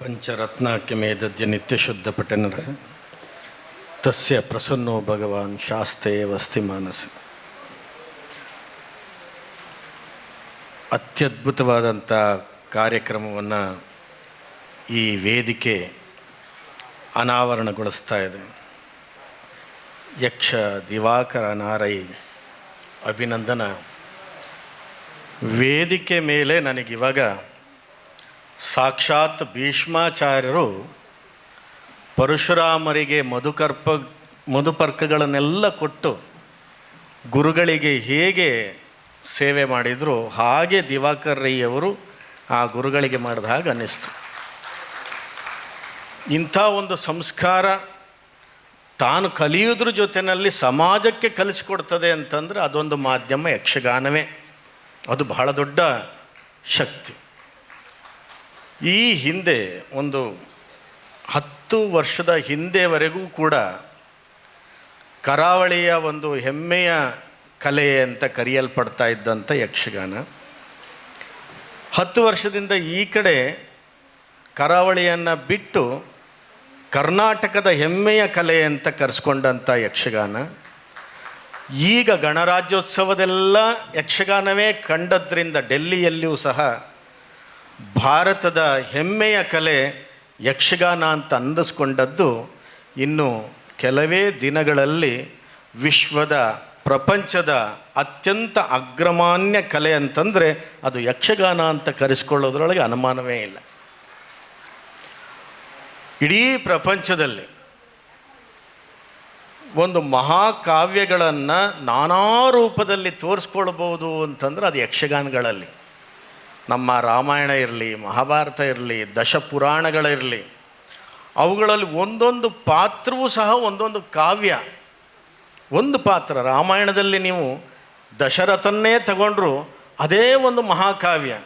ಪಂಚರತ್ನಾಕ್ಯ ಮೇದದ್ಯ ನಿತ್ಯಶುದ್ಧ ಪಟನರ ತಸ್ಯ ಪ್ರಸನ್ನೋ ಭಗವಾನ್ ಶಾಸ್ತೆ ವಸ್ತಿ ಮಾನಸ. ಅತ್ಯದ್ಭುತವಾದಂಥ ಕಾರ್ಯಕ್ರಮವನ್ನು ಈ ವೇದಿಕೆ ಅನಾವರಣಗೊಳಿಸ್ತಾ ಇದೆ. ಯಕ್ಷ ದಿವಾಕರ ನಾರೈ ಅಭಿನಂದನ. ವೇದಿಕೆ ಮೇಲೆ ನನಗಿವಾಗ ಸಾಕ್ಷಾತ್ ಭೀಷ್ಮಾಚಾರ್ಯರು ಪರಶುರಾಮರಿಗೆ ಮಧುಕರ್ಪ, ಮಧುಪರ್ಕಗಳನ್ನೆಲ್ಲ ಕೊಟ್ಟು ಗುರುಗಳಿಗೆ ಹೇಗೆ ಸೇವೆ ಮಾಡಿದರು, ಹಾಗೆ ದಿವಾಕರ್ ರೈಯವರು ಆ ಗುರುಗಳಿಗೆ ಮಾಡಿದ ಹಾಗೆ ಅನ್ನಿಸ್ತು. ಇಂಥ ಒಂದು ಸಂಸ್ಕಾರ ತಾನು ಕಲಿಯೋದ್ರ ಜೊತೆಯಲ್ಲಿ ಸಮಾಜಕ್ಕೆ ಕಲಿಸಿಕೊಡ್ತದೆ ಅಂತಂದರೆ ಅದೊಂದು ಮಾಧ್ಯಮ ಯಕ್ಷಗಾನವೇ. ಅದು ಬಹಳ ದೊಡ್ಡ ಶಕ್ತಿ. ಈ ಹಿಂದೆ ಒಂದು ಹತ್ತು ವರ್ಷದ ಹಿಂದೆವರೆಗೂ ಕೂಡ ಕರಾವಳಿಯ ಒಂದು ಹೆಮ್ಮೆಯ ಕಲೆ ಅಂತ ಕರೆಯಲ್ಪಡ್ತಾ ಇದ್ದಂಥ ಯಕ್ಷಗಾನ. ಹತ್ತು ವರ್ಷದಿಂದ ಈ ಕಡೆ ಕರಾವಳಿಯನ್ನು ಬಿಟ್ಟು ಕರ್ನಾಟಕದ ಹೆಮ್ಮೆಯ ಕಲೆ ಅಂತ ಕರೆಸ್ಕೊಂಡಂಥ ಯಕ್ಷಗಾನ. ಈಗ ಗಣರಾಜ್ಯೋತ್ಸವದೆಲ್ಲ ಯಕ್ಷಗಾನವೇ ಕಂಡದ್ರಿಂದ ಡೆಲ್ಲಿಯಲ್ಲಿಯೂ ಸಹ ಭಾರತದ ಹೆಮ್ಮೆಯ ಕಲೆ ಯಕ್ಷಗಾನ ಅಂತ ಅಂದಿಸ್ಕೊಂಡದ್ದು ಇನ್ನು ಕೆಲವೇ ದಿನಗಳಲ್ಲಿ ವಿಶ್ವದ ಪ್ರಪಂಚದ ಅತ್ಯಂತ ಅಗ್ರಮಾನ್ಯ ಕಲೆ ಅಂತಂದರೆ ಅದು ಯಕ್ಷಗಾನ ಅಂತ ಕರೆಸ್ಕೊಳ್ಳೋದ್ರೊಳಗೆ ಅನುಮಾನವೇ ಇಲ್ಲ. ಇಡೀ ಪ್ರಪಂಚದಲ್ಲಿ ಒಂದು ಮಹಾಕಾವ್ಯಗಳನ್ನು ನಾನಾ ರೂಪದಲ್ಲಿ ತೋರಿಸ್ಕೊಳ್ಬೋದು ಅಂತಂದ್ರೆ ಅದು ಯಕ್ಷಗಾನಗಳಲ್ಲಿ. ನಮ್ಮ ರಾಮಾಯಣ ಇರಲಿ, ಮಹಾಭಾರತ ಇರಲಿ ದಶಪುರಾಣಗಳಿರಲಿ ಅವುಗಳಲ್ಲಿ ಒಂದೊಂದು ಪಾತ್ರವೂ ಸಹ ಒಂದೊಂದು ಕಾವ್ಯ. ಒಂದು ಪಾತ್ರ, ರಾಮಾಯಣದಲ್ಲಿ ನೀವು ದಶರಥನ್ನೇ ತಗೊಂಡ್ರು ಅದೇ ಒಂದು ಮಹಾಕಾವ್ಯ.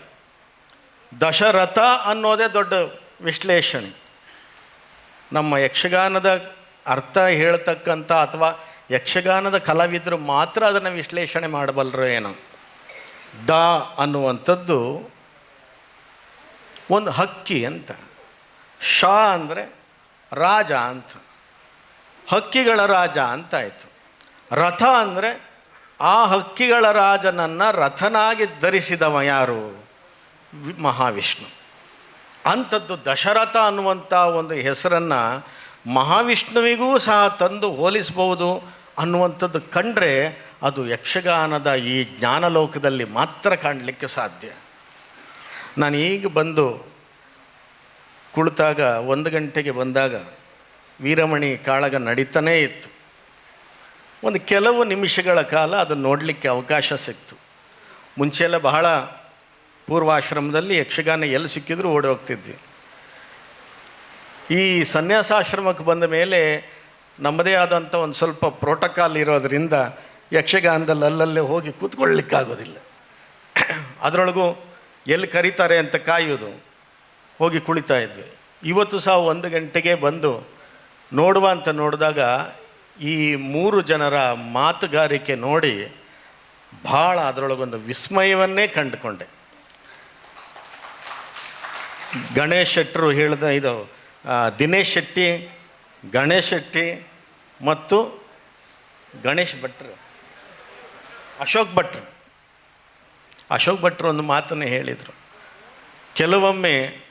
ದಶರಥ ಅನ್ನೋದೇ ದೊಡ್ಡ ವಿಶ್ಲೇಷಣೆ. ನಮ್ಮ ಯಕ್ಷಗಾನದ ಅರ್ಥ ಹೇಳ್ತಕ್ಕಂಥ ಅಥವಾ ಯಕ್ಷಗಾನದ ಕಲಾವಿದರು ಮಾತ್ರ ಅದನ್ನು ವಿಶ್ಲೇಷಣೆ ಮಾಡಬಲ್ಲರು ಏನೋ. ದ ಅನ್ನುವಂಥದ್ದು ಒಂದು ಹಕ್ಕಿ ಅಂತ. ಶಾ ಅಂದರೆ ರಾಜ ಅಂತ. ಹಕ್ಕಿಗಳ ರಾಜ ಅಂತಾಯಿತು. ರಥ ಅಂದರೆ ಆ ಹಕ್ಕಿಗಳ ರಾಜನನ್ನು ರಥನಾಗಿ ಧರಿಸಿದವ ಯಾರು? ಮಹಾವಿಷ್ಣು. ಅಂಥದ್ದು ದಶರಥ ಅನ್ನುವಂಥ ಒಂದು ಹೆಸರನ್ನು ಮಹಾವಿಷ್ಣುವಿಗೂ ಸಹ ತಂದು ಹೋಲಿಸಬಹುದು ಅನ್ನುವಂಥದ್ದು ಕಂಡ್ರೆ ಅದು ಯಕ್ಷಗಾನದ ಈ ಜ್ಞಾನಲೋಕದಲ್ಲಿ ಮಾತ್ರ ಕಾಣಲಿಕ್ಕೆ ಸಾಧ್ಯ. ನಾನು ಈಗ ಬಂದು ಕುಳಿತಾಗ ಒಂದು ಗಂಟೆಗೆ ಬಂದಾಗ ವೀರಮಣಿ ಕಾಳಗ ನಡೀತಾನೇ ಇತ್ತು. ಒಂದು ಕೆಲವು ನಿಮಿಷಗಳ ಕಾಲ ಅದನ್ನು ನೋಡಲಿಕ್ಕೆ ಅವಕಾಶ ಸಿಕ್ತು. ಮುಂಚೆಲ್ಲ ಬಹಳ ಪೂರ್ವಾಶ್ರಮದಲ್ಲಿ ಯಕ್ಷಗಾನ ಎಲ್ಲಿ ಸಿಕ್ಕಿದ್ರು ಓಡಿ ಹೋಗ್ತಿದ್ವಿ. ಈ ಸನ್ಯಾಸಾಶ್ರಮಕ್ಕೆ ಬಂದ ಮೇಲೆ ನಮ್ಮದೇ ಆದಂಥ ಒಂದು ಸ್ವಲ್ಪ ಪ್ರೋಟೋಕಾಲ್ ಇರೋದರಿಂದ ಯಕ್ಷಗಾನದಲ್ಲಿ ಅಲ್ಲಲ್ಲೇ ಹೋಗಿ ಕೂತ್ಕೊಳ್ಳಿಕ್ಕಾಗೋದಿಲ್ಲ. ಅದರೊಳಗೂ ಎಲ್ಲಿ ಕರೀತಾರೆ ಅಂತ ಕಾಯೋದು ಹೋಗಿ ಕುಳಿತಾ ಇದ್ವಿ. ಇವತ್ತು ಸಹ ಒಂದು ಗಂಟೆಗೆ ಬಂದು ನೋಡುವ ಅಂತ ನೋಡಿದಾಗ ಈ ಮೂರು ಜನರ ಮಾತುಗಾರಿಕೆ ನೋಡಿ ಭಾಳ ಅದರೊಳಗೊಂದು ವಿಸ್ಮಯವನ್ನೇ ಕಂಡುಕೊಂಡೆ. ಗಣೇಶ್ ಶೆಟ್ಟರು ಹೇಳಿದ ಇದು ದಿನೇಶ್ ಶೆಟ್ಟಿ, ಗಣೇಶ್ ಶೆಟ್ಟಿ ಮತ್ತು ಗಣೇಶ್ ಭಟ್ರು, ಅಶೋಕ್ ಭಟ್ರು. ಅಶೋಕ್ ಭಟ್ರು ಒಂದು ಮಾತನ್ನು ಹೇಳಿದರು. ಕೆಲವೊಮ್ಮೆ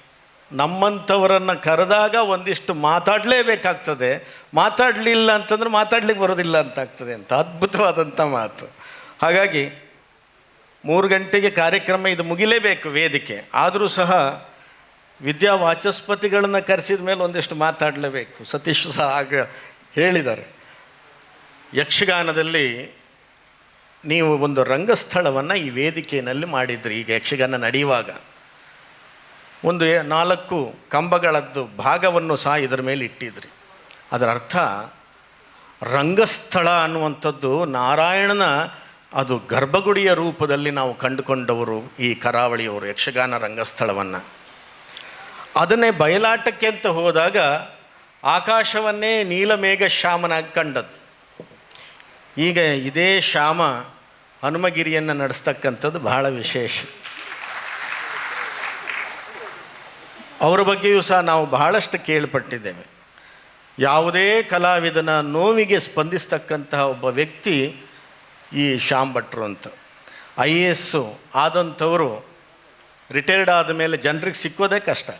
ನಮ್ಮಂಥವರನ್ನು ಕರೆದಾಗ ಒಂದಿಷ್ಟು ಮಾತಾಡಲೇಬೇಕಾಗ್ತದೆ. ಮಾತಾಡಲಿಲ್ಲ ಅಂತಂದ್ರೆ ಮಾತಾಡ್ಲಿಕ್ಕೆ ಬರೋದಿಲ್ಲ ಅಂತ ಆಗ್ತದೆ ಅಂತ ಅದ್ಭುತವಾದಂಥ ಮಾತು. ಹಾಗಾಗಿ ಮೂರು ಗಂಟೆಗೆ ಕಾರ್ಯಕ್ರಮ ಇದು ಮುಗಿಲೇಬೇಕು ವೇದಿಕೆ. ಆದರೂ ಸಹ ವಿದ್ಯಾ ವಾಚಸ್ಪತಿಗಳನ್ನು ಕರೆಸಿದ ಮೇಲೆ ಒಂದಿಷ್ಟು ಮಾತಾಡಲೇಬೇಕು. ಸತೀಶ್ ಸಹ ಆಗ ಹೇಳಿದ್ದಾರೆ. ಯಕ್ಷಗಾನದಲ್ಲಿ ನೀವು ಒಂದು ರಂಗಸ್ಥಳವನ್ನು ಈ ವೇದಿಕೆಯಲ್ಲಿ ಮಾಡಿದ್ರಿ, ಈಗ ಯಕ್ಷಗಾನ ನಡೆಯುವಾಗ. ಒಂದು ನಾಲ್ಕು ಕಂಬಗಳದ್ದು ಭಾಗವನ್ನು ಸಹ ಇದರ ಮೇಲೆ ಇಟ್ಟಿದ್ರಿ. ಅದರ ಅರ್ಥ, ರಂಗಸ್ಥಳ ಅನ್ನುವಂಥದ್ದು ನಾರಾಯಣನ ಅದು ಗರ್ಭಗುಡಿಯ ರೂಪದಲ್ಲಿ ನಾವು ಕಂಡುಕೊಂಡವರು ಈ ಕರಾವಳಿಯವರು, ಯಕ್ಷಗಾನ ರಂಗಸ್ಥಳವನ್ನು. ಅದನ್ನೇ ಬಯಲಾಟಕ್ಕೆ ಅಂತ ಹೋದಾಗ ಆಕಾಶವನ್ನೇ ನೀಲಮೇಘ ಶ್ಯಾಮನಾಗಿ ಕಂಡದ್ದು. ಈಗ ಇದೇ ಶ್ಯಾಮ ಹನುಮಗಿರಿಯನ್ನು ನಡೆಸ್ತಕ್ಕಂಥದ್ದು ಬಹಳ ವಿಶೇಷ. ಅವರ ಬಗ್ಗೆಯೂ ಸಹ ನಾವು ಬಹಳಷ್ಟು ಕೇಳ್ಪಟ್ಟಿದ್ದೇವೆ. ಯಾವುದೇ ಕಲಾವಿದನ ನೋವಿಗೆ ಸ್ಪಂದಿಸ್ತಕ್ಕಂತಹ ಒಬ್ಬ ವ್ಯಕ್ತಿ ಈ ಶ್ಯಾಮ್ ಭಟ್ರು ಅಂತ. ಐ ಎ ಎಸ್ಸು ಆದಂಥವರು ರಿಟೈರ್ಡ್ ಆದ ಮೇಲೆ ಜನರಿಗೆ ಸಿಕ್ಕೋದೇ ಕಷ್ಟ.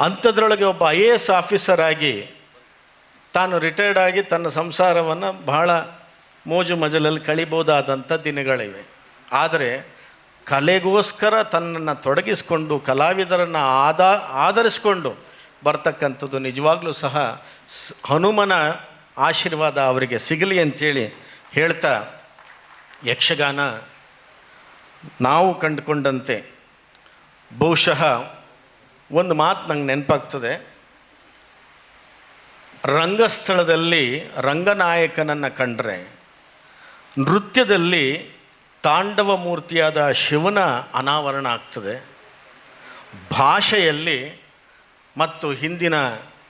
ಅಂಥದ್ರೊಳಗೆ ಒಬ್ಬ ಐ ಎ ಎಸ್ ಆಫೀಸರ್ ಆಗಿ ತಾನು ರಿಟೈರ್ಡ್ ಆಗಿ ತನ್ನ ಸಂಸಾರವನ್ನು ಬಹಳ ಮೋಜು ಮಜಲಲ್ಲಿ ಕಳಿಬೋದಾದಂಥ ದಿನಗಳಿವೆ. ಆದರೆ ಕಲೆಗೋಸ್ಕರ ತನ್ನನ್ನು ತೊಡಗಿಸಿಕೊಂಡು ಕಲಾವಿದರನ್ನು ಆದಾ, ಆಧರಿಸಿಕೊಂಡು ಬರ್ತಕ್ಕಂಥದ್ದು ನಿಜವಾಗ್ಲೂ ಸಹ ಹನುಮನ ಆಶೀರ್ವಾದ ಅವರಿಗೆ ಸಿಗಲಿ ಅಂತೇಳಿ ಹೇಳ್ತಾ ಯಕ್ಷಗಾನ ನಾವು ಕಂಡುಕೊಂಡಂತೆ. ಬಹುಶಃ ಒಂದು ಮಾತು ನಂಗೆ ನೆನಪಾಗ್ತದೆ. ರಂಗಸ್ಥಳದಲ್ಲಿ ರಂಗನಾಯಕನನ್ನು ಕಂಡರೆ ನೃತ್ಯದಲ್ಲಿ ತಾಂಡವ ಮೂರ್ತಿಯಾದ ಶಿವನ ಅನಾವರಣ ಆಗ್ತದೆ. ಭಾಷೆಯಲ್ಲಿ ಮತ್ತು ಹಿಂದಿನ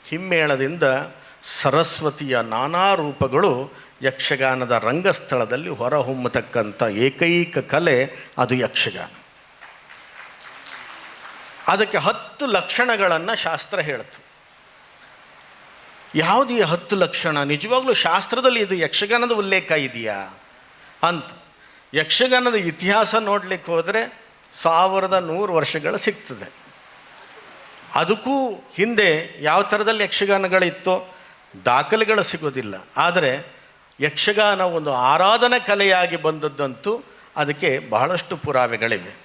ಹಿಮ್ಮೇಳದಿಂದ ಸರಸ್ವತಿಯ ನಾನಾ ರೂಪಗಳು ಯಕ್ಷಗಾನದ ರಂಗಸ್ಥಳದಲ್ಲಿ ಹೊರಹೊಮ್ಮತಕ್ಕಂಥ ಏಕೈಕ ಕಲೆ ಅದು ಯಕ್ಷಗಾನ. ಅದಕ್ಕೆ ಹತ್ತು ಲಕ್ಷಣಗಳನ್ನು ಶಾಸ್ತ್ರ ಹೇಳ್ತು. ಯಾವುದು ಈ ಹತ್ತು ಲಕ್ಷಣ, ನಿಜವಾಗ್ಲೂ ಶಾಸ್ತ್ರದಲ್ಲಿ ಇದು ಯಕ್ಷಗಾನದ ಉಲ್ಲೇಖ ಇದೆಯಾ? ಅಂತ. ಯಕ್ಷಗಾನದ ಇತಿಹಾಸ ನೋಡಲಿಕ್ಕೆ ಹೋದರೆ ಸಾವಿರದ ನೂರು ವರ್ಷಗಳು ಸಿಗ್ತದೆ. ಅದಕ್ಕೂ ಹಿಂದೆ ಯಾವ ಥರದಲ್ಲಿ ಯಕ್ಷಗಾನಗಳಿತ್ತೋ ದಾಖಲೆಗಳು ಸಿಗೋದಿಲ್ಲ. ಆದರೆ ಯಕ್ಷಗಾನ ಒಂದು ಆರಾಧನಾ ಕಲೆಯಾಗಿ ಬಂದದ್ದಂತೂ ಅದಕ್ಕೆ ಬಹಳಷ್ಟು ಪುರಾವೆಗಳಿವೆ.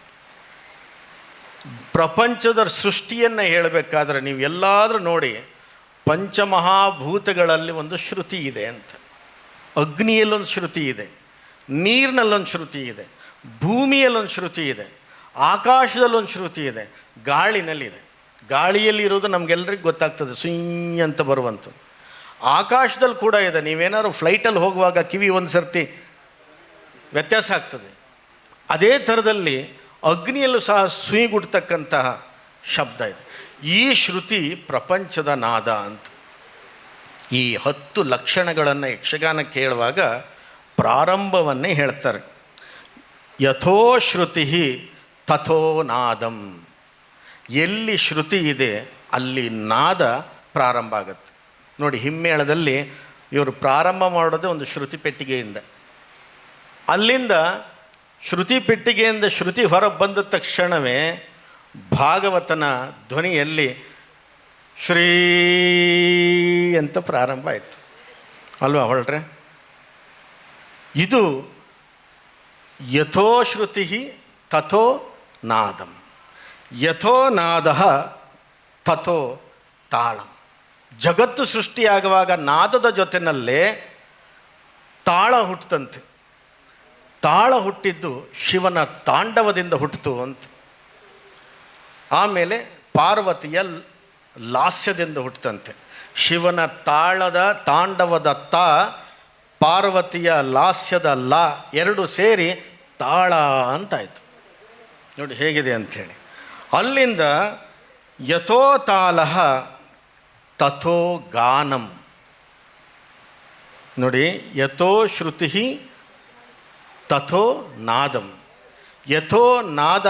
ಪ್ರಪಂಚದ ಸೃಷ್ಟಿಯನ್ನು ಹೇಳಬೇಕಾದ್ರೆ ನೀವು ಎಲ್ಲಾದರೂ ನೋಡಿ ಪಂಚಮಹಾಭೂತಗಳಲ್ಲಿ ಒಂದು ಶ್ರುತಿ ಇದೆ ಅಂತ. ಅಗ್ನಿಯಲ್ಲೊಂದು ಶ್ರುತಿ ಇದೆ, ನೀರಿನಲ್ಲೊಂದು ಶ್ರುತಿ ಇದೆ, ಭೂಮಿಯಲ್ಲೊಂದು ಶ್ರುತಿ ಇದೆ, ಆಕಾಶದಲ್ಲೊಂದು ಶ್ರುತಿ ಇದೆ, ಗಾಳಿನಲ್ಲಿದೆ. ಗಾಳಿಯಲ್ಲಿ ಇರೋದು ನಮಗೆಲ್ಲರಿಗೂ ಗೊತ್ತಾಗ್ತದೆ ಸುಯ್ ಅಂತ ಬರುವಂಥದ್ದು. ಆಕಾಶದಲ್ಲಿ ಕೂಡ ಇದೆ, ನೀವೇನಾದ್ರು ಫ್ಲೈಟಲ್ಲಿ ಹೋಗುವಾಗ ಕಿವಿ ಒಂದು ಸರ್ತಿ ವ್ಯತ್ಯಾಸ ಆಗ್ತದೆ. ಅದೇ ಥರದಲ್ಲಿ ಅಗ್ನಿಯಲ್ಲೂ ಸಹ ಸುಯಿಗುಡ್ತಕ್ಕಂತಹ ಶಬ್ದ ಇದೆ. ಈ ಶ್ರುತಿ ಪ್ರಪಂಚದ ನಾದ ಅಂತ. ಈ ಹತ್ತು ಲಕ್ಷಣಗಳನ್ನು ಯಕ್ಷಗಾನ ಕೇಳುವಾಗ ಪ್ರಾರಂಭವನ್ನೇ ಹೇಳ್ತಾರೆ. ಯಥೋ ಶ್ರುತಿ ತಥೋ ನಾದಂ. ಎಲ್ಲಿ ಶ್ರುತಿ ಇದೆ, ಅಲ್ಲಿ ನಾದ ಪ್ರಾರಂಭ ಆಗುತ್ತೆ. ನೋಡಿ, ಹಿಮ್ಮೇಳದಲ್ಲಿ ಇವರು ಪ್ರಾರಂಭ ಮಾಡೋದೇ ಒಂದು ಶ್ರುತಿ ಪೆಟ್ಟಿಗೆಯಿಂದ. ಅಲ್ಲಿಂದ ಶ್ರುತಿ ಪೆಟ್ಟಿಗೆಯಿಂದ ಶ್ರುತಿ ಹೊರ ಬಂದ ತಕ್ಷಣವೇ ಭಾಗವತನ ಧ್ವನಿಯಲ್ಲಿ ಶ್ರೀ ಅಂತ ಪ್ರಾರಂಭ ಆಯಿತು. ಅಲ್ವಾ ಹೊಳ್ರೆ ಇದು ಯಥೋಶ್ರುತಿ ತಥೋ ನಾದಂ. ಯಥೋ ನಾದ ತಥೋ ತಾಳಂ. ಜಗತ್ತು ಸೃಷ್ಟಿಯಾಗುವಾಗ ನಾದದ ಜೊತೆಯಲ್ಲೇ ತಾಳ ಹುಟ್ಟುತ್ತಂತೆ ತಾಳ ಹುಟ್ಟಿದ್ದು ಶಿವನ ತಾಂಡವದಿಂದ ಹುಟ್ಟಿತು ಅಂತ. ಆಮೇಲೆ ಪಾರ್ವತಿಯ ಲಾಸ್ಯದಿಂದ ಹುಟ್ಟುತ್ತಂತೆ ಶಿವನ ತಾಳದ, ತಾಂಡವದ ತಾ, ಪಾರ್ವತಿಯ ಲಾಸ್ಯದ ಲಾ ಎರಡು ಸೇರಿ ತಾಳ ಅಂತಾಯಿತು. ನೋಡಿ ಹೇಗಿದೆ ಅಂಥೇಳಿ. ಅಲ್ಲಿಂದ ಯಥೋ ತಾಲಹ ತಥೋ ಗಾನಂ. ನೋಡಿ, ಯಥೋ ಶ್ರುತಿ ತಥೋ ನಾದಂ. ಯಥೋ ನಾದ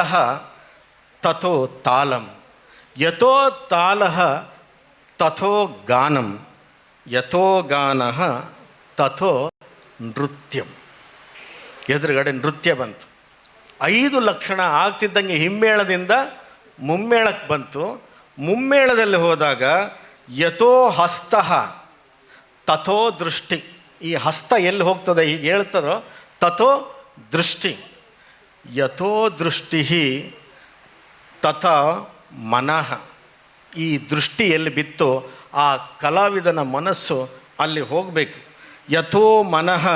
ತಥೋ ತಾಲಂ. ಯಥೋ ತಾಲ ತಥೋ ಗಾನಂ. ಯಥೋ ಗಾನ ತಥೋ ನೃತ್ಯಂ. ಎದುರುಗಡೆ ನೃತ್ಯ ಬಂತು. ಐದು ಲಕ್ಷಣ ಆಗ್ತಿದ್ದಂಗೆ ಹಿಮ್ಮೇಳದಿಂದ ಮುಮ್ಮೇಳಕ್ಕೆ ಬಂತು. ಮುಮ್ಮೇಳದಲ್ಲಿ ಹೋದಾಗ ಯಥೋ ಹಸ್ತ ತಥೋ ದೃಷ್ಟಿ. ಈ ಹಸ್ತ ಎಲ್ಲಿ ಹೋಗ್ತದೆ ಹೀಗೆ ಹೇಳ್ತದೋ ತಥೋ ದೃಷ್ಟಿ. ಯಥೋ ದೃಷ್ಟಿ ತಥ ಮನಃ. ಈ ದೃಷ್ಟಿ ಎಲ್ಲಿ ಬಿತ್ತು ಆ ಕಲಾವಿದನ ಮನಸ್ಸು ಅಲ್ಲಿ ಹೋಗಬೇಕು. ಯಥೋ ಮನಃ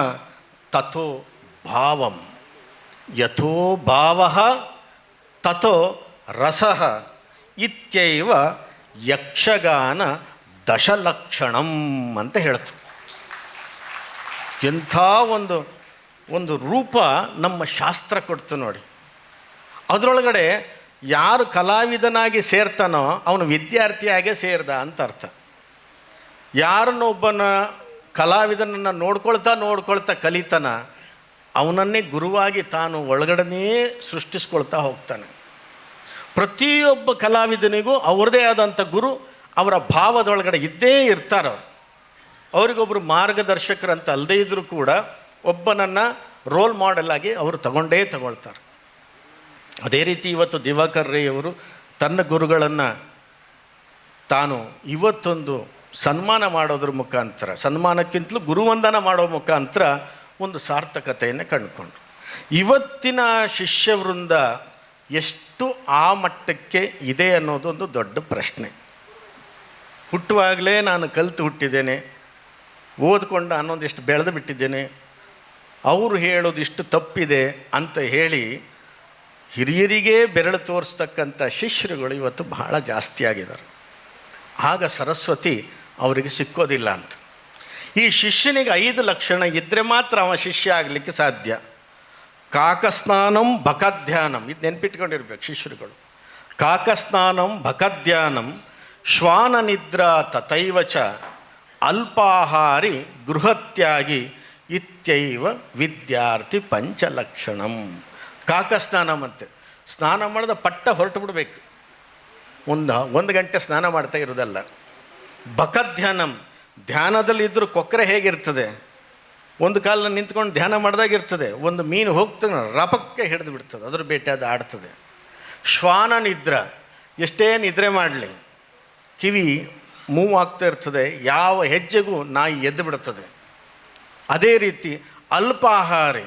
ತಥೋ ಭಾವಂ. ಯಥೋ ಭಾವ ತಥೋ ರಸ. ಇತ್ಯೈವ ಯಕ್ಷಗಾನ ದಶಲಕ್ಷಣಂ ಅಂತ ಹೇಳ್ತು. ಎಂಥ ಒಂದು ಒಂದು ರೂಪ ನಮ್ಮ ಶಾಸ್ತ್ರ ಕೊಡ್ತು ನೋಡಿ. ಅದರೊಳಗಡೆ ಯಾರು ಕಲಾವಿದನಾಗಿ ಸೇರ್ತಾನೋ ಅವನು ವಿದ್ಯಾರ್ಥಿಯಾಗೇ ಸೇರ್ದ ಅಂತ ಅರ್ಥ. ಯಾರನ್ನೊಬ್ಬನ ಕಲಾವಿದನನ್ನು ನೋಡ್ಕೊಳ್ತಾ ನೋಡ್ಕೊಳ್ತಾ ಕಲಿತಾನ, ಅವನನ್ನೇ ಗುರುವಾಗಿ ತಾನು ಒಳಗಡೆನೇ ಸೃಷ್ಟಿಸ್ಕೊಳ್ತಾ ಹೋಗ್ತಾನೆ. ಪ್ರತಿಯೊಬ್ಬ ಕಲಾವಿದನಿಗೂ ಅವ್ರದ್ದೇ ಆದಂಥ ಗುರು ಅವರ ಭಾವದೊಳಗಡೆ ಇದ್ದೇ ಇರ್ತಾರೆ ಅವರು. ಅವರಿಗೊಬ್ಬರು ಮಾರ್ಗದರ್ಶಕರಂತ ಅಲ್ಲದೇ ಇದ್ದರೂ ಕೂಡ ಒಬ್ಬನನ್ನು ರೋಲ್ ಮಾಡೆಲ್ ಆಗಿ ಅವರು ತಗೊಂಡೇ ತಗೊಳ್ತಾರೆ. ಅದೇ ರೀತಿ ಇವತ್ತು ದಿವಾಕರ್ ರೈ ಅವರು ತನ್ನ ಗುರುಗಳನ್ನು ತಾನು ಇವತ್ತೊಂದು ಸನ್ಮಾನ ಮಾಡೋದ್ರ ಮುಖಾಂತರ, ಸನ್ಮಾನಕ್ಕಿಂತಲೂ ಗುರುವಂದನ ಮಾಡೋ ಮುಖಾಂತರ ಒಂದು ಸಾರ್ಥಕತೆಯನ್ನು ಕಂಡುಕೊಂಡ್ರು. ಇವತ್ತಿನ ಶಿಷ್ಯವೃಂದ ಎಷ್ಟು ಆ ಮಟ್ಟಕ್ಕೆ ಇದೆ ಅನ್ನೋದೊಂದು ದೊಡ್ಡ ಪ್ರಶ್ನೆ. ಹುಟ್ಟುವಾಗಲೇ ನಾನು ಕಲಿತು ಹುಟ್ಟಿದ್ದೇನೆ, ಓದ್ಕೊಂಡು ಅನ್ನೊಂದಿಷ್ಟು ಬೆಳೆದು ಬಿಟ್ಟಿದ್ದೇನೆ, ಅವರು ಹೇಳೋದು ಇಷ್ಟು ತಪ್ಪಿದೆ ಅಂತ ಹೇಳಿ ಹಿರಿಯರಿಗೆ ಬೆರಳು ತೋರಿಸ್ತಕ್ಕಂಥ ಶಿಷ್ಯರುಗಳು ಇವತ್ತು ಬಹಳ ಜಾಸ್ತಿ ಆಗಿದ್ದಾರೆ. ಆಗ ಸರಸ್ವತಿ ಅವರಿಗೆ ಸಿಕ್ಕೋದಿಲ್ಲ ಅಂತ. ಈ ಶಿಷ್ಯನಿಗೆ ಐದು ಲಕ್ಷಣ ಇದ್ದರೆ ಮಾತ್ರ ಅವ ಶಿಷ್ಯ ಆಗಲಿಕ್ಕೆ ಸಾಧ್ಯ. ಕಾಕಸ್ನಾನಂ ಭಕಧ್ಯಾನಂ ಇದು ನೆನ್ಪಿಟ್ಕೊಂಡಿರ್ಬೇಕು ಶಿಷ್ಯರುಗಳು. ಕಾಕಸ್ನಾನಂ ಭಕಧ್ಯಾನಂ ಶ್ವಾನ ನಿದ್ರಾ ಚ ಅಲ್ಪಾಹಾರಿ ಗೃಹತ್ಯಾಗಿ ಇತ್ಯೈವ ವಿದ್ಯಾರ್ಥಿ ಪಂಚಲಕ್ಷಣಂ. ಕಾಕಸ್ನಾನ ಮತ್ತೆ. ಸ್ನಾನ ಮಾಡಿದ ಪಟ್ಟ ಹೊರಟು ಬಿಡಬೇಕು. ಒಂದು ಒಂದು ಗಂಟೆ ಸ್ನಾನ ಮಾಡ್ತಾ ಇರೋದಲ್ಲ. ಬಕಧ್ಯಾನಂ ಧ್ಯಾನದಲ್ಲಿದ್ದರೂ ಕೊಕ್ಕರೆ ಹೇಗಿರ್ತದೆ? ಒಂದು ಕಾಲ ನಿಂತ್ಕೊಂಡು ಧ್ಯಾನ ಮಾಡಿದಾಗಿರ್ತದೆ ಒಂದು ಮೀನು ಹೋಗ್ತಾನೆ ರಪಕ್ಕೆ ಹಿಡಿದು ಬಿಡ್ತದೆ, ಅದ್ರ ಬೇಟೆ ಅದು ಆಡ್ತದೆ. ಶ್ವಾನ ನಿದ್ರ. ಎಷ್ಟೇ ನಿದ್ರೆ ಮಾಡಲಿ. ಕಿವಿ ಮೂವ್ ಆಗ್ತಾ ಇರ್ತದೆ, ಯಾವ ಹೆಜ್ಜೆಗೂ ನಾಯಿ ಎದ್ದು ಬಿಡುತ್ತದೆ ಅದೇ ರೀತಿ ಅಲ್ಪಾಹಾರಿ.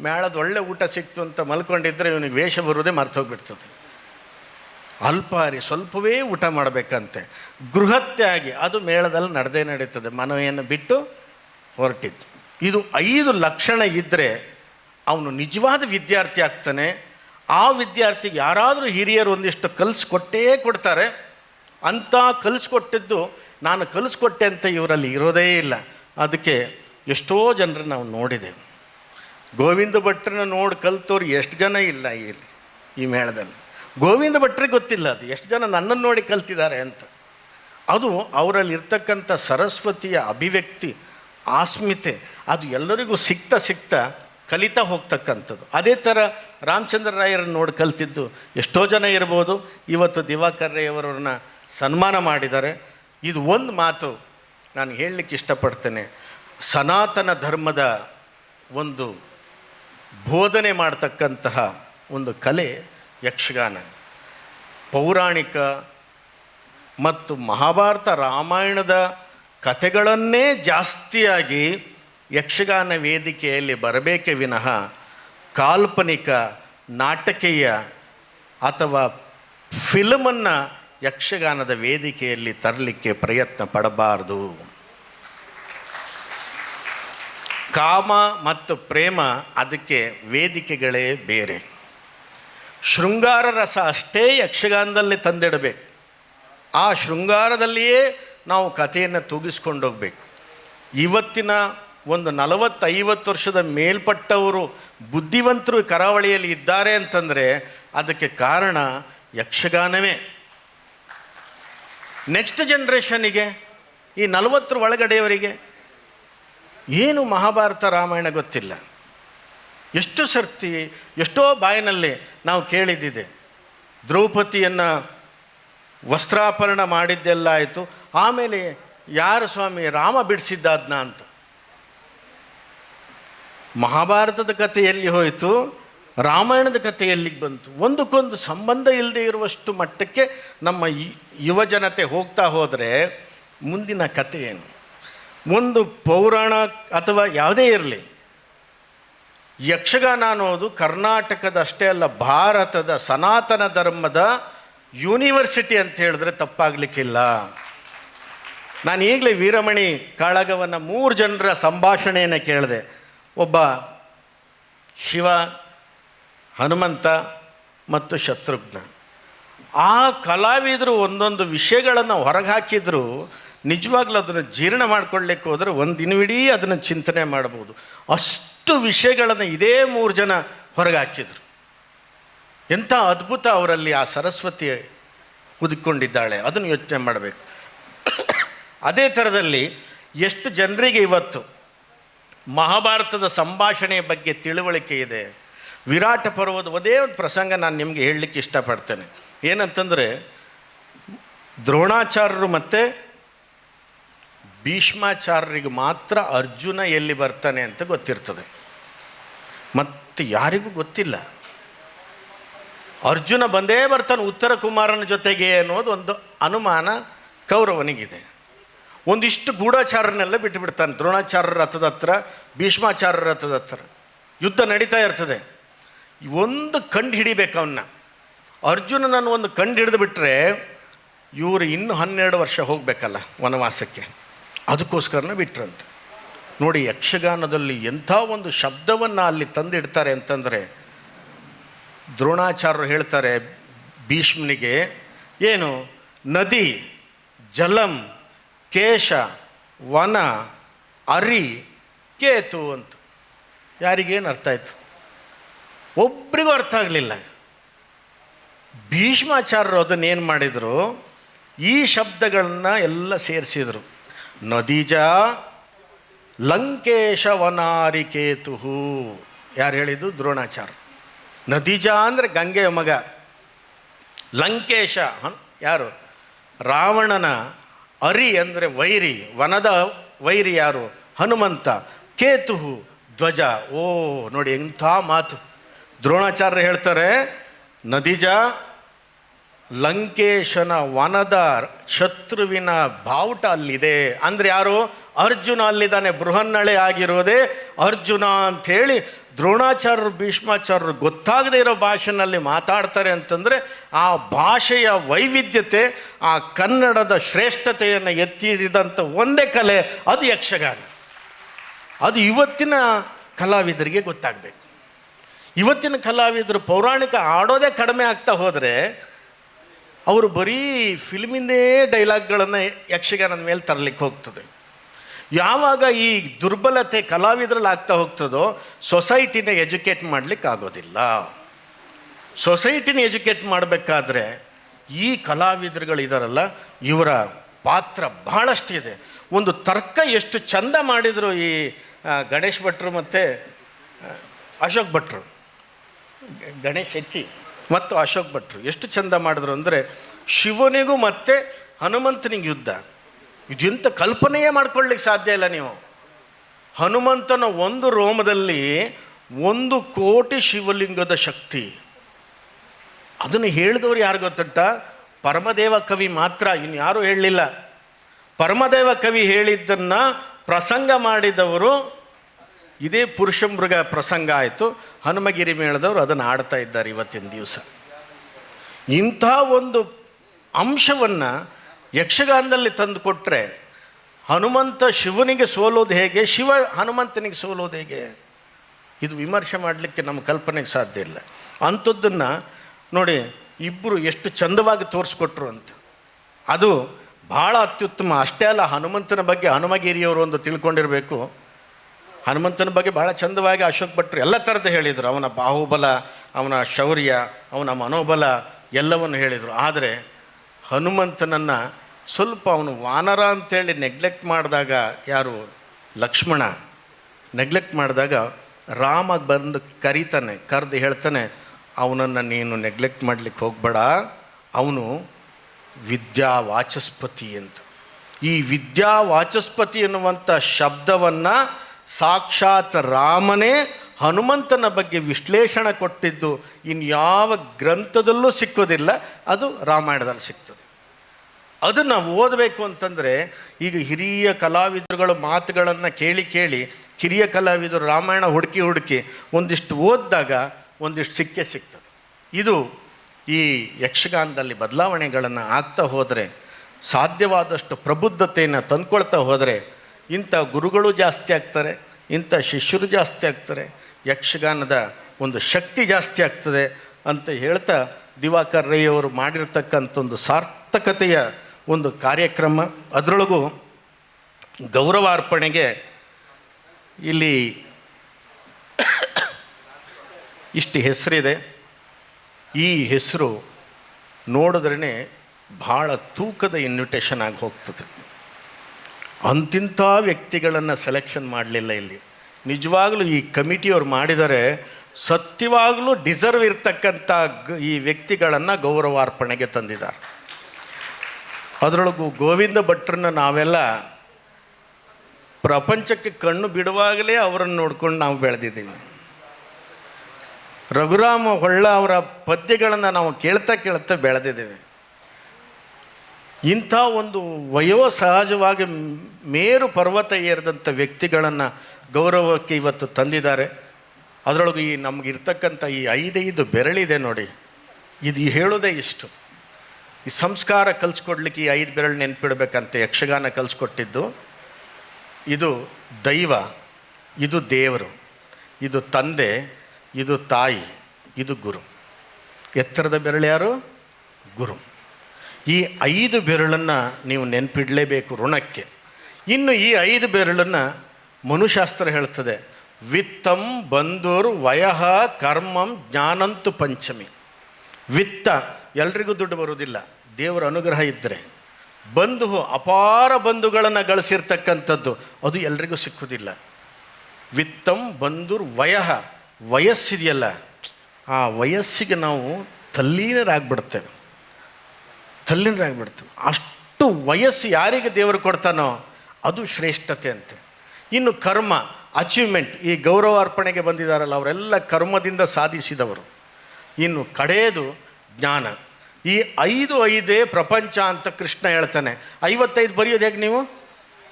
ಮೇಳದ ಒಳ್ಳೆ ಊಟ ಸಿಕ್ತು ಅಂತ ಮಲ್ಕೊಂಡಿದ್ದರೆ ಇವನಿಗೆ ವೇಷ ಬರೋದೇ ಮರ್ತೋಗ್ಬಿಡ್ತದೆ ಅಲ್ಪಾರಿ ಸ್ವಲ್ಪವೇ ಊಟ ಮಾಡಬೇಕಂತೆ. ಗೃಹತ್ಯಾಗಿ, ಅದು ಮೇಳದಲ್ಲಿ ನಡೆದೇ ನಡೀತದೆ. ಮನವಿಯನ್ನು ಬಿಟ್ಟು ಹೊರಟಿದ್ದು. ಇದು ಐದು ಲಕ್ಷಣ ಇದ್ದರೆ ಅವನು ನಿಜವಾದ ವಿದ್ಯಾರ್ಥಿ ಆಗ್ತಾನೆ. ಆ ವಿದ್ಯಾರ್ಥಿಗೆ ಯಾರಾದರೂ ಹಿರಿಯರು ಒಂದಿಷ್ಟು ಕಲಿಸ್ಕೊಟ್ಟೇ ಕೊಡ್ತಾರೆ. ಅಂಥ ಕಲಿಸ್ಕೊಟ್ಟಿದ್ದು, ನಾನು ಕಲಿಸ್ಕೊಟ್ಟೆ ಅಂತ ಇವರಲ್ಲಿ ಇರೋದೇ ಇಲ್ಲ. ಅದಕ್ಕೆ ಎಷ್ಟೋ ಜನರು ನಾವು ನೋಡಿದೆವು ಗೋವಿಂದ ಭಟ್ರನ್ನ ನೋಡಿ ಕಲ್ತವ್ರು ಎಷ್ಟು ಜನ ಇಲ್ಲ ಇಲ್ಲಿ, ಈ ಮೇಳದಲ್ಲಿ. ಗೋವಿಂದ ಭಟ್ರಿಗೆ ಗೊತ್ತಿಲ್ಲ ಅದು, ಎಷ್ಟು ಜನ ನನ್ನನ್ನು ನೋಡಿ ಕಲ್ತಿದ್ದಾರೆ ಅಂತ. ಅದು ಅವರಲ್ಲಿ ಇರ್ತಕ್ಕಂಥ ಸರಸ್ವತಿಯ ಅಭಿವ್ಯಕ್ತಿ, ಆಸ್ಮಿತೆ, ಅದು ಎಲ್ಲರಿಗೂ ಸಿಗ್ತಾ ಸಿಗ್ತಾ ಕಲಿತಾ ಹೋಗ್ತಕ್ಕಂಥದ್ದು. ಅದೇ ಥರ ರಾಮಚಂದ್ರ ರಾಯರನ್ನು ನೋಡಿ ಕಲ್ತಿದ್ದು ಎಷ್ಟೋ ಜನ ಇರ್ಬೋದು. ಇವತ್ತು ದಿವಾಕರ್ ರೈಯವರನ್ನ ಸನ್ಮಾನ ಮಾಡಿದ್ದಾರೆ. ಇದು ಒಂದು ಮಾತು ನಾನು ಹೇಳಲಿಕ್ಕೆ ಇಷ್ಟಪಡ್ತೇನೆ. ಸನಾತನ ಧರ್ಮದ ಒಂದು ಬೋಧನೆ ಮಾಡ್ತಕ್ಕಂತಹ ಒಂದು ಕಲೆ ಯಕ್ಷಗಾನ. ಪೌರಾಣಿಕ ಮತ್ತು ಮಹಾಭಾರತ ರಾಮಾಯಣದ ಕಥೆಗಳನ್ನೇ ಜಾಸ್ತಿಯಾಗಿ ಯಕ್ಷಗಾನ ವೇದಿಕೆಯಲ್ಲಿ ಬರಬೇಕೇ ವಿನಃ ಕಾಲ್ಪನಿಕ ನಾಟಕೀಯ ಅಥವಾ ಫಿಲ್ಮನ್ನು ಯಕ್ಷಗಾನದ ವೇದಿಕೆಯಲ್ಲಿ ತರಲಿಕ್ಕೆ ಪ್ರಯತ್ನ ಪಡಬಾರದು. ಕಾಮ ಮತ್ತು ಪ್ರೇಮ ಅದಕ್ಕೆ ವೇದಿಕೆಗಳೇ ಬೇರೆ. ಶೃಂಗಾರ ರಸ ಅಷ್ಟೇ ಯಕ್ಷಗಾನದಲ್ಲಿ ತಂದಿಡಬೇಕು. ಆ ಶೃಂಗಾರದಲ್ಲಿಯೇ ನಾವು ಕಥೆಯನ್ನು ತೂಗಿಸ್ಕೊಂಡು ಹೋಗಬೇಕು. ಇವತ್ತಿನ ಒಂದು ನಲವತ್ತೈವತ್ತು ವರ್ಷದ ಮೇಲ್ಪಟ್ಟವರು ಬುದ್ಧಿವಂತರು ಕರಾವಳಿಯಲ್ಲಿ ಇದ್ದಾರೆ ಅಂತಂದರೆ ಅದಕ್ಕೆ ಕಾರಣ ಯಕ್ಷಗಾನವೇ. ನೆಕ್ಸ್ಟ್ ಜನ್ರೇಷನಿಗೆ ಈ ನಲವತ್ತರ ಒಳಗಡೆಯವರಿಗೆ ಏನು ಮಹಾಭಾರತ ರಾಮಾಯಣ ಗೊತ್ತಿಲ್ಲ. ಎಷ್ಟು ಸರ್ತಿ, ಎಷ್ಟೋ ಬಾಯಿನಲ್ಲಿ ನಾವು ಕೇಳಿದ್ದಿದೆ. ದ್ರೌಪದಿಯನ್ನು ವಸ್ತ್ರಾಪರಣ ಮಾಡಿದ್ದೆಲ್ಲ ಆಯಿತು. ಆಮೇಲೆ ಯಾರು ಸ್ವಾಮಿ, ರಾಮ ಬಿಡಿಸಿದ್ದಾದ್ನ ಅಂತ. ಮಹಾಭಾರತದ ಕಥೆ ಎಲ್ಲಿ ಹೋಯಿತು? ರಾಮಾಯಣದ ಕಥೆ ಎಲ್ಲಿಗೆ ಬಂತು? ಒಂದಕ್ಕೊಂದು ಸಂಬಂಧ ಇಲ್ಲದೆ ಇರುವಷ್ಟು ಮಟ್ಟಕ್ಕೆ ನಮ್ಮ ಯುವಜನತೆ ಹೋಗ್ತಾ ಹೋದರೆ ಮುಂದಿನ ಕಥೆ ಏನು? ಒಂದು ಪೌರಾಣ ಅಥವಾ ಯಾವುದೇ ಇರಲಿ, ಯಕ್ಷಗಾನ ಅನ್ನೋದು ಕರ್ನಾಟಕದ ಅಷ್ಟೇ ಅಲ್ಲ, ಭಾರತದ ಸನಾತನ ಧರ್ಮದ ಯೂನಿವರ್ಸಿಟಿ ಅಂತ ಹೇಳಿದ್ರೆ ತಪ್ಪಾಗಲಿಕ್ಕಿಲ್ಲ. ನಾನು ಈಗಲೇ ವೀರಮಣಿ ಕಾಳಗವನ್ನು ಮೂರು ಜನರ ಸಂಭಾಷಣೆಯನ್ನು ಕೇಳಿದೆ. ಒಬ್ಬ ಶಿವ, ಹನುಮಂತ ಮತ್ತು ಶತ್ರುಘ್ನ. ಆ ಕಲಾವಿದರು ಒಂದೊಂದು ವಿಷಯಗಳನ್ನು ಹೊರಗೆ ಹಾಕಿದ್ರು ನಿಜವಾಗ್ಲೂ ಅದನ್ನು ಜೀರ್ಣ ಮಾಡ್ಕೊಳ್ಳಿಕ್ಕೆ ಹೋದರೆ ಒಂದು ದಿನವಿಡೀ ಅದನ್ನು ಚಿಂತನೆ ಮಾಡ್ಬೋದು. ಅಷ್ಟು ವಿಷಯಗಳನ್ನು ಇದೇ ಮೂರು ಜನ ಹೊರಗೆ ಹಾಕಿದ್ರು ಎಂಥ ಅದ್ಭುತ ಅವರಲ್ಲಿ ಆ ಸರಸ್ವತಿ ಹುದುಕೊಂಡಿದ್ದಾಳೆ, ಅದನ್ನು ಯೋಚನೆ ಮಾಡಬೇಕು. ಅದೇ ಥರದಲ್ಲಿ ಎಷ್ಟು ಜನರಿಗೆ ಇವತ್ತು ಮಹಾಭಾರತದ ಸಂಭಾಷಣೆಯ ಬಗ್ಗೆ ತಿಳುವಳಿಕೆ ಇದೆ, ವಿರಾಟ ಪರ್ವದ ಒಂದೇ ಒಂದು ಪ್ರಸಂಗ ನಾನು ನಿಮಗೆ ಹೇಳಲಿಕ್ಕೆ ಇಷ್ಟಪಡ್ತೇನೆ. ಏನಂತಂದರೆ ದ್ರೋಣಾಚಾರ್ಯರು ಮತ್ತು ಭೀಷ್ಮಾಚಾರ್ಯರಿಗೆ ಮಾತ್ರ ಅರ್ಜುನ ಎಲ್ಲಿ ಬರ್ತಾನೆ ಅಂತ ಗೊತ್ತಿರ್ತದೆ. ಮತ್ತು ಯಾರಿಗೂ ಗೊತ್ತಿಲ್ಲ. ಅರ್ಜುನ ಬಂದೇ ಬರ್ತಾನೆ, ಉತ್ತರ ಕುಮಾರನ ಜೊತೆಗೆ ಅನ್ನೋದು ಒಂದು ಅನುಮಾನ ಕೌರವನಿಗಿದೆ. ಒಂದಿಷ್ಟು ಗೂಢಾಚಾರನೆಲ್ಲ ಬಿಟ್ಟುಬಿಡ್ತಾನೆ ದ್ರೋಣಾಚಾರ್ಯ ರಥದ ಹತ್ರ ಭೀಷ್ಮಾಚಾರ್ಯ ರಥದ ಹತ್ರ. ಯುದ್ಧ ನಡೀತಾ ಇರ್ತದೆ. ಒಂದು ಕಂಡು ಹಿಡಿಬೇಕು ಅವನ್ನ ಅರ್ಜುನನನ್ನು ಒಂದು ಕಂಡು ಹಿಡಿದು ಬಿಟ್ಟರೆ ಇವರು ಇನ್ನೂ ಹನ್ನೆರಡು ವರ್ಷ ಹೋಗಬೇಕಲ್ಲ ವನವಾಸಕ್ಕೆ. ಅದಕ್ಕೋಸ್ಕರನೇ ಬಿಟ್ರಂತೆ. ನೋಡಿ, ಯಕ್ಷಗಾನದಲ್ಲಿ ಎಂಥ ಒಂದು ಶಬ್ದವನ್ನು ಅಲ್ಲಿ ತಂದಿಡ್ತಾರೆ ಅಂತಂದರೆ, ದ್ರೋಣಾಚಾರ್ಯರು ಹೇಳ್ತಾರೆ, ಭೀಷ್ಮನಿಗೆ, ಏನು? ನದಿ, ಜಲಂ, ಕೇಶ, ವನ, ಅರಿ, ಕೇತು ಅಂತ. ಯಾರಿಗೇನು ಅರ್ಥ ಆಯಿತು? ಒಬ್ರಿಗೂ ಅರ್ಥ ಆಗಲಿಲ್ಲ. ಭೀಷ್ಮಾಚಾರ್ಯರು ಅದನ್ನೇನು ಮಾಡಿದರು? ಈ ಶಬ್ದಗಳನ್ನು ಎಲ್ಲ ಸೇರಿಸಿದರು. ನದಿಜ ಲಂಕೇಶ ವನಾರಿಕೇತು ಯಾರು ಹೇಳಿದ್ದು? ದ್ರೋಣಾಚಾರ್ಯ. ನದಿಜ ಅಂದರೆ ಗಂಗೆಯ ಮಗ. ಲಂಕೇಶ ಯಾರು? ರಾವಣನ ಅರಿ ಅಂದರೆ ವೈರಿ. ವನದ ವೈರಿ ಯಾರು? ಹನುಮಂತ. ಕೇತು ಧ್ವಜ. ಓ, ನೋಡಿ ಎಂಥ ಮಾತು. ದ್ರೋಣಾಚಾರ್ಯ ಹೇಳ್ತಾರೆ, ನದಿಜ ಲಂಕೇಶನ ವನದ ಶತ್ರುವಿನ ಬಾವುಟ ಅಲ್ಲಿದೆ. ಅಂದರೆ ಯಾರು? ಅರ್ಜುನ ಅಲ್ಲಿದ್ದಾನೆ. ಬೃಹನ್ನಳೆ ಆಗಿರೋದೇ ಅರ್ಜುನ ಅಂಥೇಳಿ ದ್ರೋಣಾಚಾರ್ಯರು, ಭೀಷ್ಮಾಚಾರ್ಯರು ಗೊತ್ತಾಗದೇ ಇರೋ ಭಾಷೆನಲ್ಲಿ ಮಾತಾಡ್ತಾರೆ ಅಂತಂದರೆ ಆ ಭಾಷೆಯ ವೈವಿಧ್ಯತೆ, ಆ ಕನ್ನಡದ ಶ್ರೇಷ್ಠತೆಯನ್ನು ಎತ್ತಿ ಹಿಡಿದಂಥ ಒಂದೇ ಕಲೆ, ಅದು ಯಕ್ಷಗಾನ. ಅದು ಇವತ್ತಿನ ಕಲಾವಿದರಿಗೆ ಗೊತ್ತಾಗಬೇಕು. ಇವತ್ತಿನ ಕಲಾವಿದರು ಪೌರಾಣಿಕ ಆಡೋದೇ ಕಡಿಮೆ ಆಗ್ತಾ ಹೋದರೆ ಅವರು ಬರೀ ಫಿಲ್ಮಿಂದೇ ಡೈಲಾಗ್ಗಳನ್ನು ಯಕ್ಷಗಾನದ ಮೇಲೆ ತರಲಿಕ್ಕೆ ಹೋಗ್ತದೆ. ಯಾವಾಗ ಈ ದುರ್ಬಲತೆ ಕಲಾವಿದರಲ್ಲಿ ಆಗ್ತಾ ಹೋಗ್ತದೋ, ಸೊಸೈಟಿನ ಎಜುಕೇಟ್ ಮಾಡಲಿಕ್ಕೆ ಆಗೋದಿಲ್ಲ. ಸೊಸೈಟಿನ ಎಜುಕೇಟ್ ಮಾಡಬೇಕಾದ್ರೆ ಈ ಕಲಾವಿದರುಗಳಿದಾರಲ್ಲ ಇವರ ಪಾತ್ರ ಬಹಳಷ್ಟಿದೆ. ಒಂದು ತರ್ಕ ಎಷ್ಟು ಚಂದ ಮಾಡಿದರು ಈ ಗಣೇಶ್ ಭಟ್ರು ಮತ್ತು ಅಶೋಕ್ ಭಟ್ರು. ಗಣೇಶ್ ಶೆಟ್ಟಿ. ಮತ್ತು ಅಶೋಕ್ ಭಟ್ರು. ಎಷ್ಟು ಚಂದ ಮಾಡಿದ್ರು ಅಂದರೆ ಶಿವನಿಗೂ ಮತ್ತು ಹನುಮಂತನಿಗೆ ಯುದ್ಧ. ಇದೆಂಥ ಕಲ್ಪನೆಯೇ ಮಾಡ್ಕೊಳ್ಳಿಕ್ಕೆ ಸಾಧ್ಯ ಇಲ್ಲ ನೀವು. ಹನುಮಂತನ ಒಂದು ರೋಮದಲ್ಲಿ ಒಂದು ಕೋಟಿ ಶಿವಲಿಂಗದ ಶಕ್ತಿ. ಅದನ್ನು ಹೇಳಿದವರು ಯಾರು ಗೊತ್ತಟ್ಟ ಪರಮದೇವ ಕವಿ ಮಾತ್ರ, ಇನ್ನು ಯಾರೂ ಹೇಳಲಿಲ್ಲ. ಪರಮದೇವ ಕವಿ ಹೇಳಿದ್ದನ್ನು ಪ್ರಸಂಗ ಮಾಡಿದವರು ಇದೇ ಪುರುಷ ಮೃಗ ಪ್ರಸಂಗ ಆಯಿತು. ಹನುಮಗಿರಿ ಮೇಳದವರು ಅದನ್ನು ಆಡ್ತಾ ಇದ್ದಾರೆ ಇವತ್ತಿನ ದಿವಸ. ಇಂಥ ಒಂದು ಅಂಶವನ್ನು ಯಕ್ಷಗಾನದಲ್ಲಿ ತಂದು ಕೊಟ್ಟರೆ ಹನುಮಂತ ಶಿವನಿಗೆ ಸೋಲೋದು ಹೇಗೆ, ಶಿವ ಹನುಮಂತನಿಗೆ ಸೋಲೋದು ಹೇಗೆ? ಇದು ವಿಮರ್ಶೆ ಮಾಡಲಿಕ್ಕೆ ನಮ್ಮ ಕಲ್ಪನೆಗೆ ಸಾಧ್ಯ ಇಲ್ಲ. ಅಂಥದ್ದನ್ನು ನೋಡಿ ಇಬ್ಬರು ಎಷ್ಟು ಚಂದವಾಗಿ ತೋರಿಸ್ಕೊಟ್ರು ಅಂತ. ಅದು ಭಾಳ ಅತ್ಯುತ್ತಮ. ಅಷ್ಟೇ ಅಲ್ಲ, ಹನುಮಂತನ ಬಗ್ಗೆ ಹನುಮಗಿರಿಯವರು ಒಂದು ತಿಳ್ಕೊಂಡಿರಬೇಕು. ಹನುಮಂತನ ಬಗ್ಗೆ ಭಾಳ ಚಂದವಾಗಿ ಅಶೋಕ್ ಭಟ್ರು ಎಲ್ಲ ಥರದ ಹೇಳಿದರು. ಅವನ ಬಾಹುಬಲ, ಅವನ ಶೌರ್ಯ, ಅವನ ಮನೋಬಲ ಎಲ್ಲವನ್ನು ಹೇಳಿದರು. ಆದರೆ ಹನುಮಂತನನ್ನು ಸ್ವಲ್ಪ ಅವನು ವಾನರ ಅಂತೇಳಿ ನೆಗ್ಲೆಕ್ಟ್ ಮಾಡಿದಾಗ ಯಾರು? ಲಕ್ಷ್ಮಣ. ನೆಗ್ಲೆಕ್ಟ್ ಮಾಡಿದಾಗ ರಾಮ ಬಂದು ಕರೀತಾನೆ, ಕರೆದು ಹೇಳ್ತಾನೆ, ಅವನನ್ನು ನೀನು ನೆಗ್ಲೆಕ್ಟ್ ಮಾಡಲಿಕ್ಕೆ ಹೋಗಬೇಡ. ಅವನು ವಿದ್ಯಾ ವಾಚಸ್ಪತಿ ಅಂತ. ಈ ವಿದ್ಯಾ ವಾಚಸ್ಪತಿ ಎನ್ನುವಂಥ ಶಬ್ದವನ್ನು ಸಾಕ್ಷಾತ್ ರಾಮನೇ ಹನುಮಂತನ ಬಗ್ಗೆ ವಿಶ್ಲೇಷಣೆ ಕೊಟ್ಟಿದ್ದು ಇನ್ಯಾವ ಗ್ರಂಥದಲ್ಲೂ ಸಿಕ್ಕೋದಿಲ್ಲ, ಅದು ರಾಮಾಯಣದಲ್ಲಿ ಸಿಗ್ತದೆ ಅದನ್ನು ಓದಬೇಕು ಅಂತಂದರೆ, ಈಗ ಹಿರಿಯ ಕಲಾವಿದರುಗಳ ಮಾತುಗಳನ್ನು ಕೇಳಿ ಕೇಳಿ ಹಿರಿಯ ಕಲಾವಿದರು ರಾಮಾಯಣ ಹುಡುಕಿ ಹುಡುಕಿ ಒಂದಿಷ್ಟು ಓದಿದಾಗ ಒಂದಿಷ್ಟು ಸಿಕ್ಕೇ ಸಿಗ್ತದೆ. ಇದು ಈ ಯಕ್ಷಗಾನದಲ್ಲಿ ಬದಲಾವಣೆಗಳನ್ನು ಆಗ್ತಾ ಹೋದರೆ, ಸಾಧ್ಯವಾದಷ್ಟು ಪ್ರಬುದ್ಧತೆಯನ್ನು ತಂದ್ಕೊಳ್ತಾ ಹೋದರೆ ಇಂಥ ಗುರುಗಳು ಜಾಸ್ತಿ ಆಗ್ತಾರೆ, ಇಂಥ ಶಿಷ್ಯರು ಜಾಸ್ತಿ ಆಗ್ತಾರೆ, ಯಕ್ಷಗಾನದ ಒಂದು ಶಕ್ತಿ ಜಾಸ್ತಿ ಆಗ್ತದೆ ಅಂತ ಹೇಳ್ತಾ ದಿವಾಕರ್ ರೈ ಅವರು ಮಾಡಿರ್ತಕ್ಕಂಥ ಒಂದು ಸಾರ್ಥಕತೆಯ ಒಂದು ಕಾರ್ಯಕ್ರಮ. ಅದರೊಳಗೂ ಗೌರವಾರ್ಪಣೆಗೆ ಇಲ್ಲಿ ಇಷ್ಟು ಹೆಸರಿದೆ. ಈ ಹೆಸರು ನೋಡಿದ್ರೇ ಭಾಳ ತೂಕದ ಇನ್ವಿಟೇಷನ್ ಆಗಿ ಹೋಗ್ತದೆ. ಅಂತಿಂಥ ವ್ಯಕ್ತಿಗಳನ್ನು ಸೆಲೆಕ್ಷನ್ ಮಾಡಲಿಲ್ಲ ಇಲ್ಲಿ. ನಿಜವಾಗಲೂ ಈ ಕಮಿಟಿಯವ್ರು ಮಾಡಿದರೆ ಸತ್ಯವಾಗಲೂ ಡಿಸರ್ವ್ ಇರ್ತಕ್ಕಂಥ ಈ ವ್ಯಕ್ತಿಗಳನ್ನು ಗೌರವಾರ್ಪಣೆಗೆ ತಂದಿದ್ದಾರೆ. ಅದರೊಳಗೂ ಗೋವಿಂದ ಭಟ್ರನ್ನ ನಾವೆಲ್ಲ ಪ್ರಪಂಚಕ್ಕೆ ಕಣ್ಣು ಬಿಡುವಾಗಲೇ ಅವರನ್ನು ನೋಡ್ಕೊಂಡು ನಾವು ಬೆಳೆದಿದ್ದೀವಿ. ರಘುರಾಮ ಹೊಳ್ಳ ಅವರ ಪದ್ಯಗಳನ್ನು ನಾವು ಕೇಳ್ತಾ ಕೇಳ್ತಾ ಬೆಳೆದಿದ್ದೇವೆ. ಇಂಥ ಒಂದು ವಯೋ ಸಹಜವಾಗಿ ಮೇರು ಪರ್ವತ ಏರಿದಂಥ ವ್ಯಕ್ತಿಗಳನ್ನು ಗೌರವಕ್ಕೆ ಇವತ್ತು ತಂದಿದ್ದಾರೆ. ಅದರೊಳಗೆ ಈ ನಮಗಿರ್ತಕ್ಕಂಥ ಈ ಐದೈದು ಬೆರಳಿದೆ ನೋಡಿ. ಇದು ಹೇಳೋದೇ ಇಷ್ಟು. ಈ ಸಂಸ್ಕಾರ ಕಲಿಸ್ಕೊಡ್ಲಿಕ್ಕೆ ಈ ಐದು ಬೆರಳು ನೆನ್ಪಿಡ್ಬೇಕಂತ ಯಕ್ಷಗಾನ ಕಲಿಸ್ಕೊಟ್ಟಿದ್ದು. ಇದು ದೈವ, ಇದು ದೇವರು, ಇದು ತಂದೆ, ಇದು ತಾಯಿ, ಇದು ಗುರು. ಎತ್ತರದ ಬೆರಳು ಯಾರು? ಗುರು. ಈ ಐದು ಬೆರಳನ್ನು ನೀವು ನೆನಪಿಡಲೇಬೇಕು ಋಣಕ್ಕೆ. ಇನ್ನು ಈ ಐದು ಬೆರಳನ್ನು ಮನುಶಾಸ್ತ್ರ ಹೇಳ್ತದೆ, ವಿತ್ತಂ ಬಂಧುರ್ ವಯಃ ಕರ್ಮಂ ಜ್ಞಾನಂತು ಪಂಚಮಿ. ವಿತ್ತ, ಎಲ್ರಿಗೂ ದುಡ್ಡು ಬರುವುದಿಲ್ಲ, ದೇವರ ಅನುಗ್ರಹ ಇದ್ದರೆ ಬಂಧು ಅಪಾರ ಬಂಧುಗಳನ್ನು ಗಳಿಸಿರ್ತಕ್ಕಂಥದ್ದು, ಅದು ಎಲ್ರಿಗೂ ಸಿಕ್ಕುವುದಿಲ್ಲ ವಿತ್ತಂ ಬಂಧುರ್ ವಯಃ, ವಯಸ್ಸಿದೆಯಲ್ಲ, ಆ ವಯಸ್ಸಿಗೆ ನಾವು ತಲ್ಲೀನರಾಗ್ಬಿಡ್ತೇವೆ. ತಲ್ಲೀನರಾಗ್ಬಿಡ್ತೇವೆ ಅಷ್ಟು ವಯಸ್ಸು ಯಾರಿಗೆ ದೇವರು ಕೊಡ್ತಾನೋ ಅದು ಶ್ರೇಷ್ಠತೆ ಅಂತೆ. ಇನ್ನು ಕರ್ಮ ಅಚೀವ್ಮೆಂಟ್ ಈ ಗೌರವ ಅರ್ಪಣೆಗೆ ಬಂದಿದ್ದಾರಲ್ಲ ಅವರೆಲ್ಲ ಕರ್ಮದಿಂದ ಸಾಧಿಸಿದವರು. ಇನ್ನು ಕಡೆಯದು ಜ್ಞಾನ. ಈ ಐದು ಐದೇ ಪ್ರಪಂಚ ಅಂತ ಕೃಷ್ಣ ಹೇಳ್ತಾನೆ. ಐವತ್ತೈದು ಬರೆಯೋದು ಹೇಗೆ ನೀವು?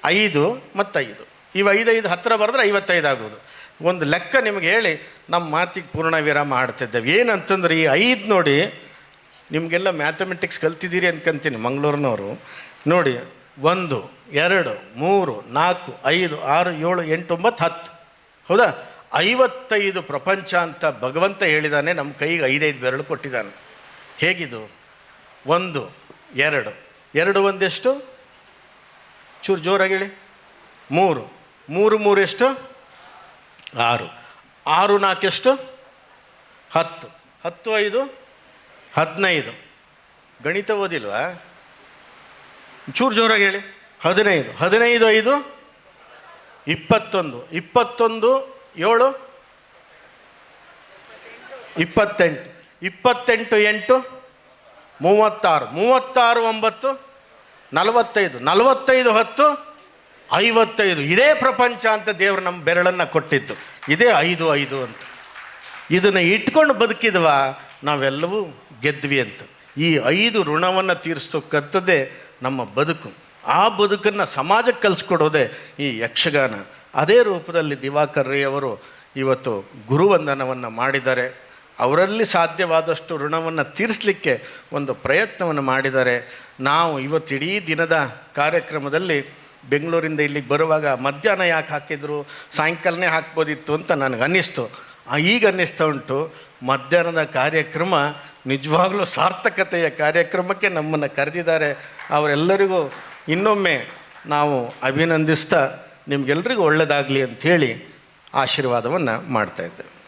ಐದು ಮತ್ತೈದು. ಇವು ಐದೈದು ಹತ್ತಿರ ಬರೆದ್ರೆ ಐವತ್ತೈದು ಆಗೋದು. ಒಂದು ಲೆಕ್ಕ ನಿಮಗೆ ಹೇಳಿ, ನಮ್ಮ ಮಾತಿಗೆ ಪೂರ್ಣ ವಿರಾಮ ಆಡ್ತಿದ್ದೇವೆ ಏನಂತಂದ್ರೆ ಈ ಐದು ನೋಡಿ ನಿಮಗೆಲ್ಲ ಮ್ಯಾಥಮೆಟಿಕ್ಸ್ ಕಲ್ತಿದ್ದೀರಿ ಅನ್ಕೊಂತೀನಿ ಮಂಗಳೂರಿನವರು. ನೋಡಿ, ಒಂದು, ಎರಡು, ಮೂರು, ನಾಲ್ಕು, ಐದು, ಆರು, ಏಳು, ಎಂಟು, ಒಂಬತ್ತು, ಹತ್ತು. ಹೌದಾ? ಐವತ್ತೈದು ಪ್ರಪಂಚ ಅಂತ ಭಗವಂತ ಹೇಳಿದಾನೆ, ನಮ್ಮ ಕೈಗೆ ಐದೈದು ಬೆರಳು ಕೊಟ್ಟಿದ್ದಾನೆ. ಹೇಗಿದು? ಒಂದು, ಎರಡು. ಎರಡು ಒಂದೆಷ್ಟು? ಚೂರು ಜೋರಾಗಿ ಹೇಳಿ. ಮೂರು. ಮೂರು ಮೂರು ಎಷ್ಟು? ಆರು. ಆರು ನಾಲ್ಕೆಷ್ಟು ಹತ್ತು. ಹತ್ತು, ಐದು? ಹದಿನೈದು. ಗಣಿತ ಓದಿಲ್ವಾ? ಚೂರು ಜೋರಾಗಿ ಹೇಳಿ. ಹದಿನೈದು. ಹದಿನೈದು ಐದು ಇಪ್ಪತ್ತೊಂದು. ಇಪ್ಪತ್ತೊಂದು ಏಳು ಇಪ್ಪತ್ತೆಂಟು. ಇಪ್ಪತ್ತೆಂಟು ಎಂಟು ಮೂವತ್ತಾರು. ಮೂವತ್ತಾರು ಒಂಬತ್ತು ನಲವತ್ತೈದು. ನಲವತ್ತೈದು ಹತ್ತು ಐವತ್ತೈದು. ಇದೇ ಪ್ರಪಂಚ ಅಂತ ದೇವರು ನಮ್ಮ ಬೆರಳನ್ನು ಕೊಟ್ಟಿತ್ತು. ಇದೇ ಐದು ಐದು ಅಂತ. ಇದನ್ನು ಇಟ್ಕೊಂಡು ಬದುಕಿದ್ವಾ ನಾವೆಲ್ಲವೂ? ಗೆದ್ವಿ ಅಂತ. ಈ ಐದು ಋಣವನ್ನು ತೀರಿಸ್ತಕ್ಕಂಥದ್ದೇ ನಮ್ಮ ಬದುಕು. ಆ ಬದುಕನ್ನು ಸಮಾಜಕ್ಕೆ ಕಲಿಸ್ಕೊಡೋದೇ ಈ ಯಕ್ಷಗಾನ. ಅದೇ ರೂಪದಲ್ಲಿ ದಿವಾಕರ್ ರೈ ಅವರು ಇವತ್ತು ಗುರುವಂದನವನ್ನು ಮಾಡಿದ್ದಾರೆ. ಅವರಲ್ಲಿ ಸಾಧ್ಯವಾದಷ್ಟು ಋಣವನ್ನು ತೀರಿಸಲಿಕ್ಕೆ ಒಂದು ಪ್ರಯತ್ನವನ್ನು ಮಾಡಿದ್ದಾರೆ. ನಾವು ಇವತ್ತು ಇಡೀ ದಿನದ ಕಾರ್ಯಕ್ರಮದಲ್ಲಿ ಬೆಂಗಳೂರಿಂದ ಇಲ್ಲಿಗೆ ಬರುವಾಗ ಮಧ್ಯಾಹ್ನ ಯಾಕೆ ಹಾಕಿದ್ರು ಸಾಯಂಕಾಲನೇ ಹಾಕ್ಬೋದಿತ್ತು ಅಂತ ನನಗೆ ಅನ್ನಿಸ್ತು ಆ, ಈಗ ಅನ್ನಿಸ್ತಾ ಉಂಟು ಮಧ್ಯಾಹ್ನದ ಕಾರ್ಯಕ್ರಮ ನಿಜವಾಗ್ಲೂ ಸಾರ್ಥಕತೆಯ ಕಾರ್ಯಕ್ರಮಕ್ಕೆ ನಮ್ಮನ್ನು ಕರೆದಿದ್ದಾರೆ. ಅವರೆಲ್ಲರಿಗೂ ಇನ್ನೊಮ್ಮೆ ನಾವು ಅಭಿನಂದಿಸ್ತಾ ನಿಮಗೆಲ್ರಿಗೂ ಒಳ್ಳೆಯದಾಗಲಿ ಅಂಥೇಳಿ ಆಶೀರ್ವಾದವನ್ನು ಮಾಡ್ತಾಯಿದ್ದೇವೆ